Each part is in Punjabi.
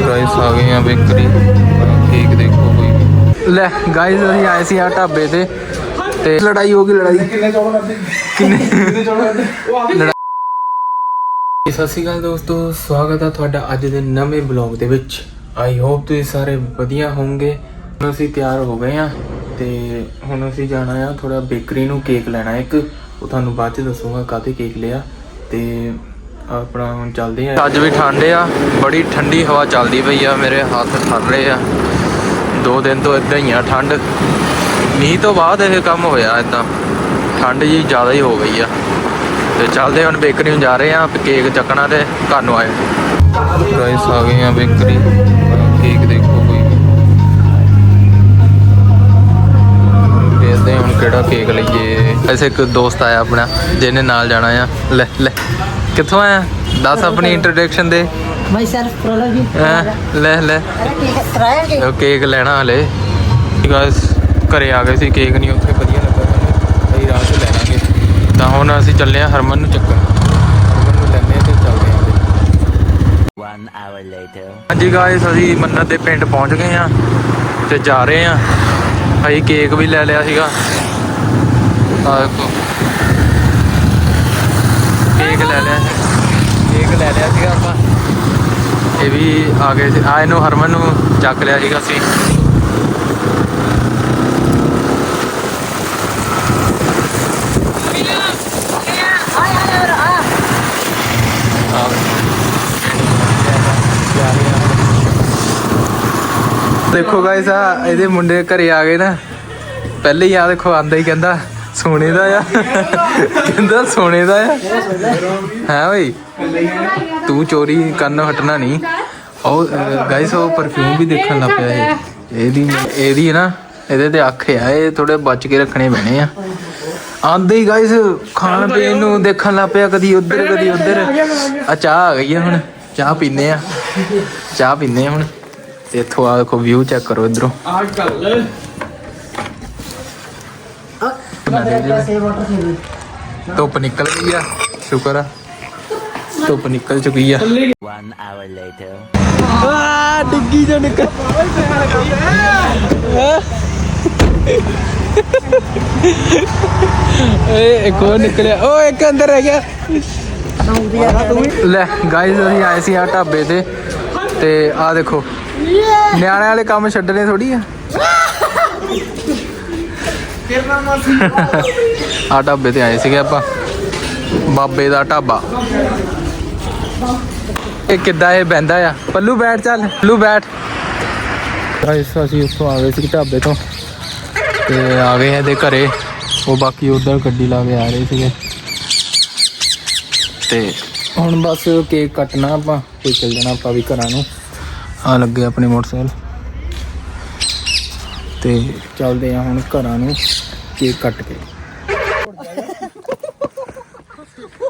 ਗਾਇਸ ਆ ਗਏ ਆ ਬੇਕਰੀ। ਕੇਕ ਦੇਖੋ ਕੋਈ। ਲੈ ਗਾਇਸ ਅਸੀਂ ਆਏ ਸੀ ਆ ਢਾਬੇ ਤੇ। ਤੇ ਲੜਾਈ ਹੋ ਗਈ ਲੜਾਈ। ਕਿੰਨੇ ਚੌਲ ਕਰਦੇ ਕਿੰਨੇ? ਕਿੰਨੇ ਚੌਲ ਕਰਦੇ ਸਤਿ ਸ਼੍ਰੀ ਅਕਾਲ ਦੋਸਤੋ ਸਵਾਗਤ ਹੈ ਤੁਹਾਡਾ ਅੱਜ ਦੇ ਨਵੇਂ ਬਲੌਗ ਦੇ ਵਿੱਚ। ਆਈ ਹੋਪ ਤੁਸੀਂ ਸਾਰੇ ਵਧੀਆ ਹੋਵੋਗੇ। ਹੁਣ ਅਸੀਂ ਤਿਆਰ ਹੋ ਗਏ ਆ ਤੇ ਹੁਣ ਅਸੀਂ ਜਾਣਾ ਆ ਥੋੜਾ ਬੇਕਰੀ ਨੂੰ ਕੇਕ ਲੈਣਾ ਇੱਕ। ਉਹ ਤੁਹਾਨੂੰ ਬਾਅਦ ਚ ਦੱਸੂਗਾ ਕਾਹਤੇ ਕੇਕ ਲਿਆ। ਤੇ ਆਪਣਾ ਹੁਣ ਚੱਲਦੇ ਆ। ਅੱਜ ਵੀ ਠੰਡ ਆ ਬੜੀ ਠੰਡੀ ਹਵਾ ਚੱਲਦੀ ਪਈ ਆ ਮੇਰੇ ਹੱਥ ਥਰ ਰਹੇ ਆ। ਦੋ ਦਿਨ ਤੋਂ ਇਦਾਂ ਹੀ ਆ ਠੰਡ। ਮੀਂਹ ਤੋਂ ਬਾਅਦ ਇਹ ਕੰਮ ਹੋਇਆ ਇਦਾਂ ਠੰਡ ਜੀ ਜ਼ਿਆਦਾ ਹੀ ਹੋ ਗਈ ਆ। ਤੇ ਚੱਲਦੇ ਹੁਣ ਬੇਕਰੀ ਨੂੰ ਜਾ ਰਹੇ ਆ ਕੇਕ ਚੱਕਣਾ ਤੇ ਘਰ ਨੂੰ ਆਏ। ਗਾਇਸ ਆ ਗਏ ਆ ਬੇਕਰੀ। ਕੇਕ ਦੇਖੋ ਕੋਈ। ਵੀ। ਦੇਖਦੇ ਹਾਂ ਹੁਣ ਕਿਹੜਾ ਕੇਕ ਲਈਏ। ਐਸੇ ਇੱਕ ਦੋਸਤ ਆਇਆ ਆਪਣਾ ਜਿਹਨੇ ਨਾਲ ਜਾਣਾ ਆ। ਲੈ ਲੈ। ਕਿੱਥੋਂ ਆਇਆ? ਦੱਸ ਆਪਣੀ ਇੰਟਰੋਡਕਸ਼ਨ ਦੇ। ਮਾਈ ਸੈਲਫ ਪ੍ਰੋਲੋਜੀ ਲੈ ਲੈ। ਉਹ ਕੇਕ ਲੈਣਾ ਹਲੇ। ਗਾਇਸ ਘਰੇ ਆ ਗਏ ਸੀ ਕੇਕ ਨਹੀਂ ਉੱਥੇ ਵਧੀਆ ਲੱਗਾ ਸਾਨੂੰ। ਅਸੀਂ ਰਾਤ ਨੂੰ ਲੈਣਾਗੇ ਤਾਂ ਹੁਣ ਅਸੀਂ ਚੱਲੇ ਆ ਹਰਮਨ ਨੂੰ ਚੱਕਣ। ਹਰਮਨ ਨੂੰ ਲੈਣੇ ਤੇ ਚੱਲਦੇ ਆ 1 hour later. ਹਾਂਜੀ ਗਾਇਸ ਅਸੀਂ ਮੰਨਤ ਦੇ ਪਿੰਡ ਪਹੁੰਚ ਗਏ ਆ ਤੇ ਜਾ ਰਹੇ ਆ। ਅਸੀਂ ਕੇਕ ਵੀ ਲੈ ਲਿਆ ਸੀਗਾ। ਤਾਂ ਕੇਕ ਲੈ ਲਿਆ। ਸੀ ਕੇਕ ਲੈ ਲਿਆ ਸੀਗਾ ਆਪਾਂ। ਇਹ ਵੀ ਆ ਗਏ ਸੀ। ਆ ਇਹਨੂੰ ਹਰਮਨ ਨੂੰ ਚੱਕ ਲਿਆ ਸੀਗਾ ਅਸੀਂ। ਦੇਖੋ ਗਾਇਸ ਆ ਇਹਦੇ ਮੁੰਡੇ ਘਰੇ ਆ ਗਏ ਨਾ। ਪਹਿਲੇ ਹੀ ਆ ਦੇਖੋ, ਆਂਦਾ ਹੀ ਕਹਿੰਦਾ ਸੋਨੇ ਦਾ ਆ। ਕਹਿੰਦਾ ਸੋਨੇ ਦਾ ਆ। ਹੈ ਓਏ ਤੂੰ ਚੋਰੀ ਕਰਨ ਹਟਣਾ ਨਹੀਂ। ਉਹ ਗਾਇਸ ਉਹ ਪਰਫਿਊਮ ਵੀ ਦੇਖਣ ਲੱਗ ਪਿਆ ਇਹ। ਇਹਦੀ ਇਹਦੀ ਨਾ, ਇਹਦੇ ਤੇ ਅੱਖ ਆ, ਇਹ ਥੋੜੇ ਬਚ ਕੇ ਰੱਖਣੇ ਪੈਣੇ ਆ। ਆਂਦੇ ਹੀ ਗਾਇਸ ਖਾਣ ਪੀਣ ਨੂੰ ਦੇਖਣ ਲੱਗ ਪਿਆ ਕਦੀ ਉੱਧਰ ਕਦੀ ਉੱਧਰ। ਆ ਚਾਹ ਆ ਗਈ ਆ ਹੁਣ। ਚਾਹ ਪੀਨੇ ਆ। ਚਾਹ ਪੀਨੇ ਆ ਹੁਣ। ਤੇ ਇੱਥੋਂ ਆ ਦੇਖੋ ਵਿਊ ਚੈੱਕ ਕਰੋ ਇਧਰੋਂ। ਧੁੱਪ ਨਿਕਲ ਗਈ ਆ ਸ਼ੁਕਰ ਆ। ਧੁੱਪ ਨਿਕਲ ਚੁੱਕੀ ਆ। ਡਿੱਗੀ ਜੋ ਨਿਕਲ। ਏ ਇੱਕ ਹੋਰ ਨਿਕਲਿਆ। ਓ ਇੱਕ ਅੰਦਰ ਰਹਿ ਗਿਆ। ਲੈ ਗਾਇਸ ਅਸੀਂ ਆਏ ਸੀ ਆ ਢਾਬੇ ਤੇ। ਤੇ ਆ ਦੇਖੋ। ਨਿਆਣੇ ਵਾਲੇ ਕੰਮ ਛੱਡਣੇ ਥੋੜੀ ਆ। ਆ ਢਾਬੇ ਤੇ ਆਏ ਸੀਗੇ ਆਪਾਂ। ਬਾਬੇ ਦਾ ਢਾਬਾ। ਇਹ ਕਿੱਦਾਂ ਇਹ ਬੈੰਦਾ ਆ? ਪੱਲੂ ਬੈਠ ਚੱਲ, ਪੱਲੂ ਬੈਠ। ਗਾਇਸ, ਅਸੀਂ ਉੱਥੋਂ ਆ ਗਏ ਸੀ ਢਾਬੇ ਤੋਂ। ਤੇ ਆ ਗਏ ਇਹਦੇ ਘਰੇ। ਉਹ ਬਾਕੀ ਉਧਰ ਗੱਡੀ ਲਾ ਕੇ ਆ ਰਹੇ ਸੀਗੇ। ਤੇ ਹੁਣ ਬਸ ਕੇਕ ਕੱਟਣਾ ਆਪਾਂ ਤੇ ਚੱਲ ਜਾਣਾ ਆਪਾਂ ਵੀ ਘਰਾਂ ਨੂੰ। ਆ ਲੱਗੇ ਆਪਣੇ ਮੋਟਰਸਾਈਕਲ। ਤੇ ਚੱਲਦੇ ਆ ਹੁਣ ਘਰਾਂ ਨੂੰ ਕੇਕ ਕੱਟ ਕੇ।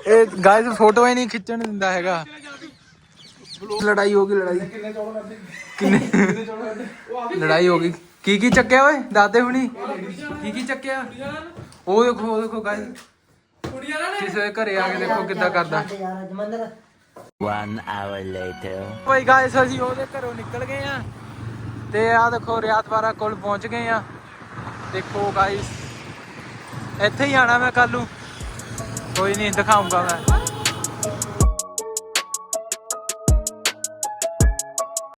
ਇਹ ਗਾਇਸ ਫੋਟੋ ਹੀ ਨਹੀਂ ਖਿੱਚਣ ਦਿੰਦਾ ਹੈਗਾ। ਲੜਾਈ ਹੋ ਗਈ ਲੜਾਈ। ਕਿੰਨੇ? ਚੌਲ ਕਰਦੇ ਕਿੰਨੇ ਲੜਾਈ ਹੋ ਗਈ। ਕੀ ਕੀ ਚੱਕਿਆ ਓਏ? ਦਾਦੇ ਹੁਣੀ। ਕੀ ਕੀ ਚੱਕਿਆ? ਉਹ ਦੇਖੋ ਉਹ ਦੇਖੋ ਗਾਇਸ ਕੁੜੀਆਂ ਨਾਲ ਕਿਸੇ ਦੇ ਘਰੇ ਆ ਕੇ ਦੇਖੋ ਕਿੱਦਾਂ ਕਰਦਾ। ਯਾਰ 1 hour later ਓਏ ਗਾਇਸ ਅਸੀਂ ਉਹਦੇ ਘਰੋਂ ਨਿਕਲ ਗਏ ਆ। ਤੇ ਆ ਦੇਖੋ ਰਿਆਤਵਾਰਾ ਕੋਲ ਪਹੁੰਚ ਗਏ ਆ। ਦੇਖੋ ਗਾਇਸ ਇੱਥੇ ਹੀ ਆਣਾ ਮੈਂ ਕੱਲ ਨੂੰ। ਕੋਈ ਨਹੀਂ, ਦਿਖਾਉਂਗਾ ਮੈਂ।